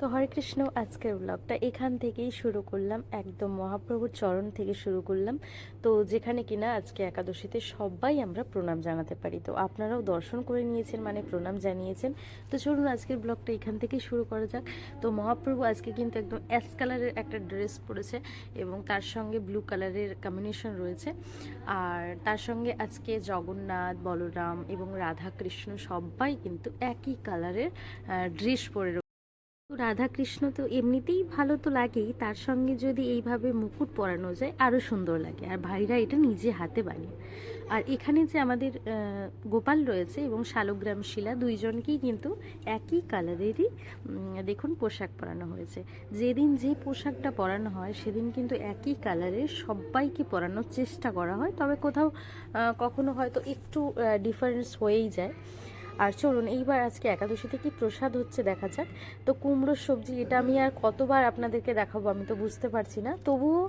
তো হরে কৃষ্ণ, আজকের ব্লগটা এখান থেকেই শুরু করলাম। একদম মহাপ্রভুর চরণ থেকে শুরু করলাম। তো যেখানে কিনা আজকে একাদশীতে সবাই আমরা প্রণাম জানাতে পারি। তো আপনারাও দর্শন করে নিয়েছেন মানে প্রণাম জানিয়েছেন। তো চলুন আজকের ব্লগটা এখান থেকেই শুরু করা যাক। তো মহাপ্রভু আজকে কিন্তু একদম অ্যাশ কালারের একটা ড্রেস পরেছে এবং তার সঙ্গে ব্লু কালারের কম্বিনেশন রয়েছে। আর তার সঙ্গে আজকে জগন্নাথ, বলরাম এবং রাধা কৃষ্ণ সবাই কিন্তু একই কালারের ড্রেস পরে রাধাকৃষ্ণ তো এমনিতেই ভালো তো লাগেই, তার সঙ্গে যদি এইভাবে মুকুট পরানো যায় আরও সুন্দর লাগে। আর ভাইরা এটা নিজে হাতে বানিয়ে। আর এখানে যে আমাদের গোপাল রয়েছে এবং শালগ্রাম শিলা, দুইজনকেই কিন্তু একই কালারেরই দেখুন পোশাক পরানো হয়েছে। যেদিন যে পোশাকটা পরানো হয়, সেদিন কিন্তু একই কালারের সবাইকে পরানোর চেষ্টা করা হয়। তবে কোথাও কখনো হয়তো একটু ডিফারেন্স হয়েই যায়। আর চলুন, এইবার আজকে একাদশীতে কি প্রসাদ হচ্ছে দেখা যাক। তো কুমড়োর সবজি, এটা আমি আর কতবার আপনাদেরকে দেখাবো আমি তো বুঝতে পারছি না। তবুও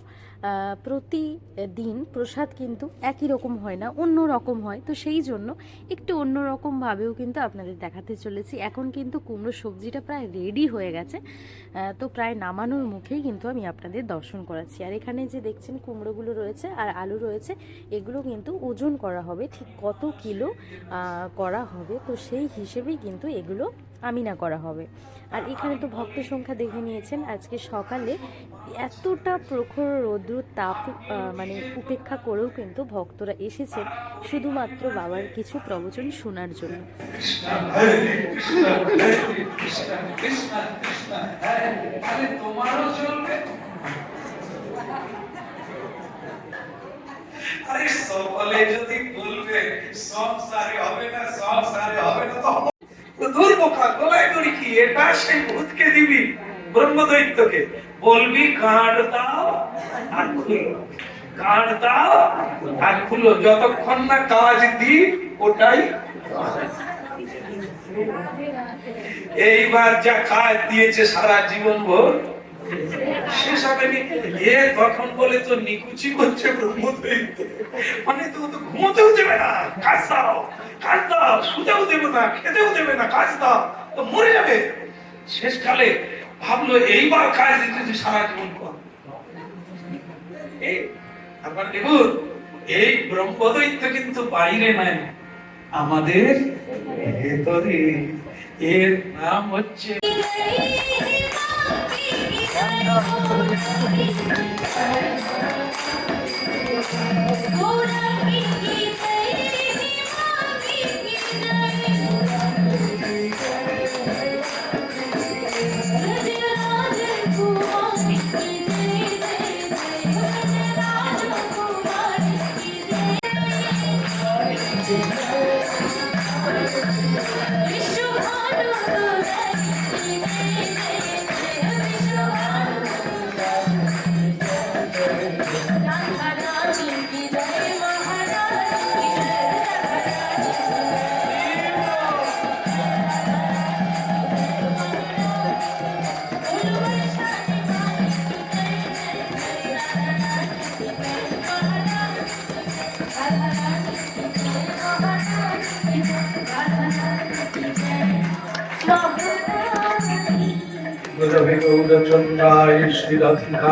প্রতিদিন প্রসাদ কিন্তু একই রকম হয় না, অন্য রকম হয়। তো সেই জন্য একটু অন্য রকমভাবেও কিন্তু আপনাদের দেখাতে চলেছি। এখন কিন্তু কুমড়োর সবজিটা প্রায় রেডি হয়ে গেছে। তো প্রায় নামানোর মুখেই কিন্তু আমি আপনাদের দর্শন করাচ্ছি। আর এখানে যে দেখছেন কুমড়োগুলো রয়েছে আর আলু রয়েছে, এগুলো কিন্তু ওজন করা হবে, ঠিক কত কিলো করা হবে। তো সেই হিসেবেই কিন্তু এগুলো আমিনা করা হবে। আর এখানে তো ভক্ত সংখ্যা দেখে নিয়েছেন, আজকে সকালে এতটা প্রখর রৌদ্র তাপ মানে উপেক্ষা করেও কিন্তু ভক্তরা এসেছেন, শুধুমাত্র বাবার কিছু প্রবচন শোনার জন্য। তোমারও চলবে। আরে সকলে যদি বলবে সংসারে হবে না সংসারে হবে না তো। দূর বোকা দড়ি কি? এটা সেই ভূতকে দিবি, ব্রহ্মদৈত্যকে। বলবি গাঁড় দাও আর খুলো। গাঁড় দাও আর খুলো। যতক্ষণ না কাজ দি ওটাই এইবার যা কাজ দিয়েছে সারা জীবন ভোর এ তখন বলে তো নিকুচি করছে ব্রহ্মদৈত্য। মানে তো তো ঘুমোতেও দেবে না, কাজ দাও কাজ দাও, শুতেও দেবে না, খেতেও দেবে না, কাজ দাও তো মরে যাবে। শেষকালে ভাবলো, এইবার কাজ দিতেছে সারা জীবন আপনারা দেখুন এই ব্রহ্মদৈত্য কিন্তু বাইরে নাই, আমাদের ভেতরে। এর নাম হচ্ছে Thank you. চন্দ্রায় শ্রীরাধিকা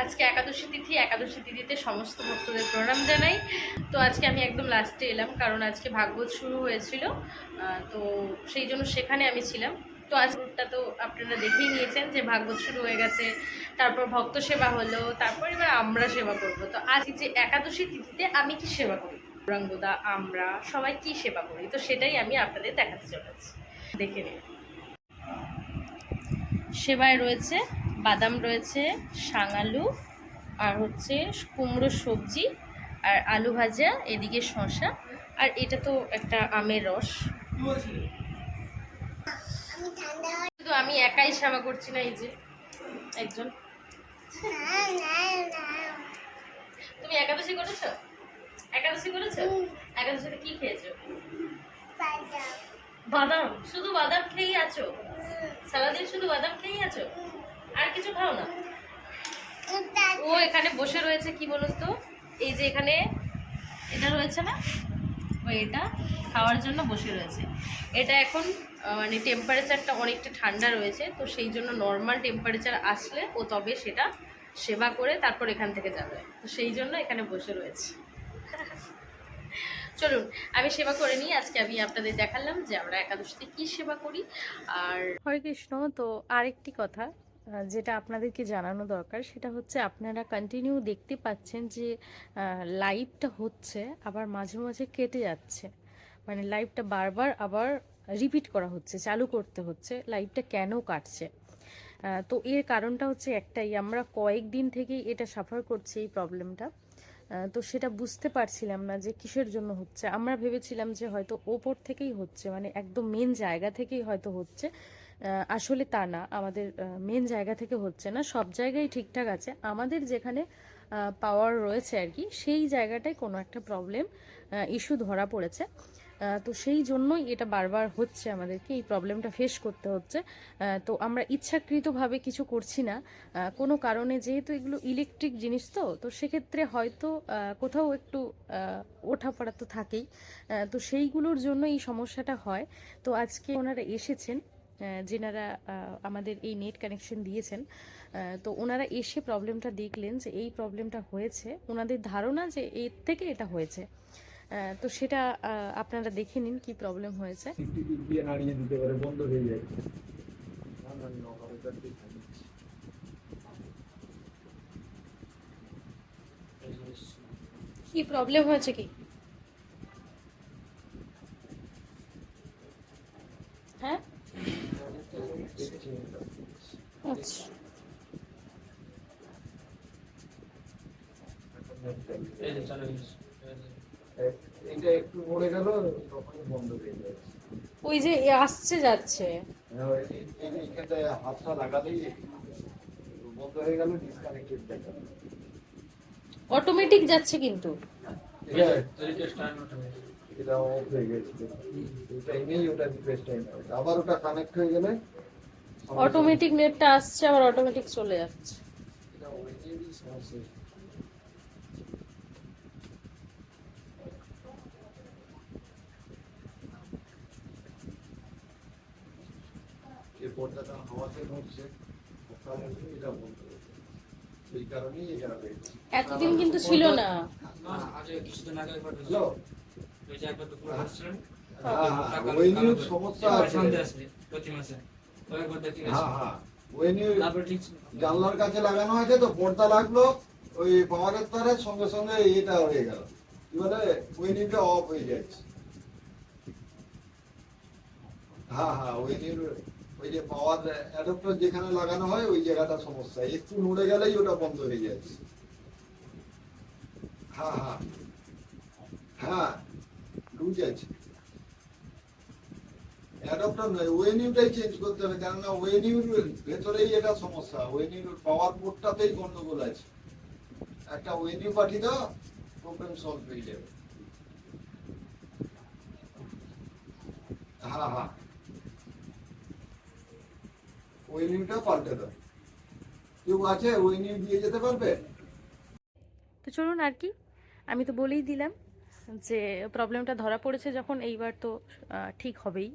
আজকে একাদশী তিথি, একাদশী তিথিতে সমস্ত ভক্তদের প্রণাম জানাই। তো আজকে আমি একদম লাস্টে এলাম, কারণ আজকে ভাগবত শুরু হয়েছিল। তো সেই জন্য সেখানে আমি ছিলাম। তো আজকেরটা তো আপনারা দেখেই নিয়েছেন যে ভাগবত শুরু হয়ে গেছে, তারপর ভক্ত সেবা হলো, তারপর এবার আমরা সেবা করব। তো আজ যে একাদশী তিথিতে আমি কি সেবা করি? গৌরাঙ্গদা আমরা সবাই কি সেবা করি? তো সেটাই আমি আপনাদের দেখাতে চলেছি। দেখে নিন। সেবায় রয়েছে বাদাম রয়েছে, শাঙালু, আর হচ্ছে কুমড়ো সবজি, আর আলু ভাজা, এদিকে শসা, আর এটা তো একটা আমের রস। আমি একাই সেবা করছি না এই যে একজন। তুমি একাদশী করেছ? একাদশী করেছ? একাদশীতে কি খেয়েছো? বাদাম। শুধু বাদাম খেয়েই আছো? সারাদিন শুধু বাদাম খেয়েই আছো? আর কিছু খাও না? ও এখানে বসে রয়েছে কি বলুন তো এই যে এখানে এটা রয়েছে না? ও এটা খাওয়ার জন্য বসে রয়েছে। এটা এখন মানে টেম্পারেচারটা অনেকটা ঠান্ডা রয়েছে, তো সেই জন্য নর্মাল টেম্পারেচার আসলে ও তবে সেটা সেবা করে তারপর এখান থেকে যাবে। তো সেই জন্য এখানে বসে রয়েছে। চলুন, আমি সেবা করে নিই। আজকে আমি আপনাদের দেখালাম যে আমরা একাদশীতে কী সেবা করি। আর হরে কৃষ্ণ, তো আরেকটি কথা যেটা আপনাদেরকে জানানো দরকার, সেটা হচ্ছে আপনারা কন্টিনিউ দেখতে পাচ্ছেন যে লাইভটা হচ্ছে, আবার মাঝে মাঝে কেটে যাচ্ছে। মানে লাইভটা বারবার আবার রিপিট করা হচ্ছে, চালু করতে হচ্ছে লাইভটা কেন কাটছে? তো এর কারণটা হচ্ছে একটাই, আমরা কয়েকদিন থেকেই এটা সাফার করছি এই প্রবলেমটা তো সেটা বুঝতে পারছিলাম না যে কিসের জন্য হচ্ছে। আমরা ভেবেছিলাম যে হয়তো ওপর থেকেই হচ্ছে মানে একদম মেন জায়গা থেকেই হয়তো হচ্ছে। আসলে তা না, আমাদের মেন জায়গা থেকে হচ্ছে না, সব জায়গায় ঠিকঠাক আছে। আমাদের যেখানে পাওয়ার রয়েছে আর কি, সেই জায়গাটায় কোনো একটা প্রবলেম ইস্যু ধরা পড়েছে। তো সেই জন্যই এটা বারবার হচ্ছে আমাদেরকে, এই প্রবলেমটা ফেস করতে হচ্ছে। তো আমরা ইচ্ছাকৃতভাবে কিছু করছি না। কোনো কারণে যেহেতু এগুলো ইলেকট্রিক জিনিস তো তো সেক্ষেত্রে হয়তো কোথাও একটু ওঠাপড়া তো থাকেই। তো সেইগুলোর জন্য এই সমস্যাটা হয়। তো আজকে ওনারা এসেছেন যেনারা আমাদের এই নেট কানেকশন দিয়েছেন। তো ওনারা এসে প্রবলেমটা দেখলেন যে এই প্রবলেমটা হয়েছে। ওনাদের ধারণা যে এর থেকে এটা হয়েছে। তো সেটা আপনারা দেখে নিন কি প্রবলেম হয়েছে দিয়ে নাড়িয়ে দিতে পারে বন্ধ হয়ে। কি প্রবলেম হয়েছে কি ওই যে আসছে, যাচ্ছে। অটোমেটিক যাচ্ছে কিন্তু। আবার ওটা কানেক্ট হয়ে গেলে অটোমেটিক নেটটা আসছে, আবার অটোমেটিক চলে যাচ্ছে। পর্দাটা হাওয়াতে এটা বন্ধ সেই কারণেই এটা এতদিন কিন্তু ছিল না। হ্যালো? ওই যে একবার তো আসছিলেন সমস্যা আছে। প্রতি মাসে। তো একবার হ্যাঁ হ্যাঁ ওয়েনিউ তারপর জানলার কাছে লাগানো হয়েছে তো পর্দা লাগল ওই পাওয়ারের তারে সঙ্গে সঙ্গে এটা হয়ে গেল। কি বলে? ওয়েনিউটা অফ হয়ে যাচ্ছে। হ্যাঁ হ্যাঁ ওয়েনিউর ওই যে পাওয়ার অ্যাডাপ্টার যেখানে লাগানো হয়, ওই জায়গাটা সমস্যা। একটু নড়ে গেলেই ওটা বন্ধ হয়ে যাচ্ছে হ্যাঁ হ্যাঁ। হ্যাঁ লুজ আছে। অ্যাডাপ্টার নয়, ওয়েনিউটাই চেঞ্জ করতে হবে, কেননা ওয়েনিউর ভেতরেই এটা সমস্যা। ওয়েনিউর পাওয়ার বোর্ডটাতেই গন্ডগোল আছে। একটা ওয়েনিউ পাঠিয়ে দাও প্রবলেম সলভ হয়ে যাবে। হ্যাঁ হ্যাঁ। পাল্টে কেউ আছে দিয়ে যেতে পারবে? তো চলুন আর কি, আমি তো বলেই দিলাম যে প্রবলেমটা ধরা পড়েছে যখন এইবার তো ঠিক হবেই।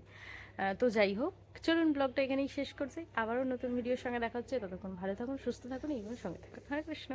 তো যাই হোক, চলুন ব্লগটা এখানেই শেষ করছি। আবারও নতুন ভিডিওর সঙ্গে দেখা হচ্ছে। ততক্ষণ ভালো থাকুন, সুস্থ থাকুন, এইভাবে সঙ্গে থাকুন। হরে কৃষ্ণ।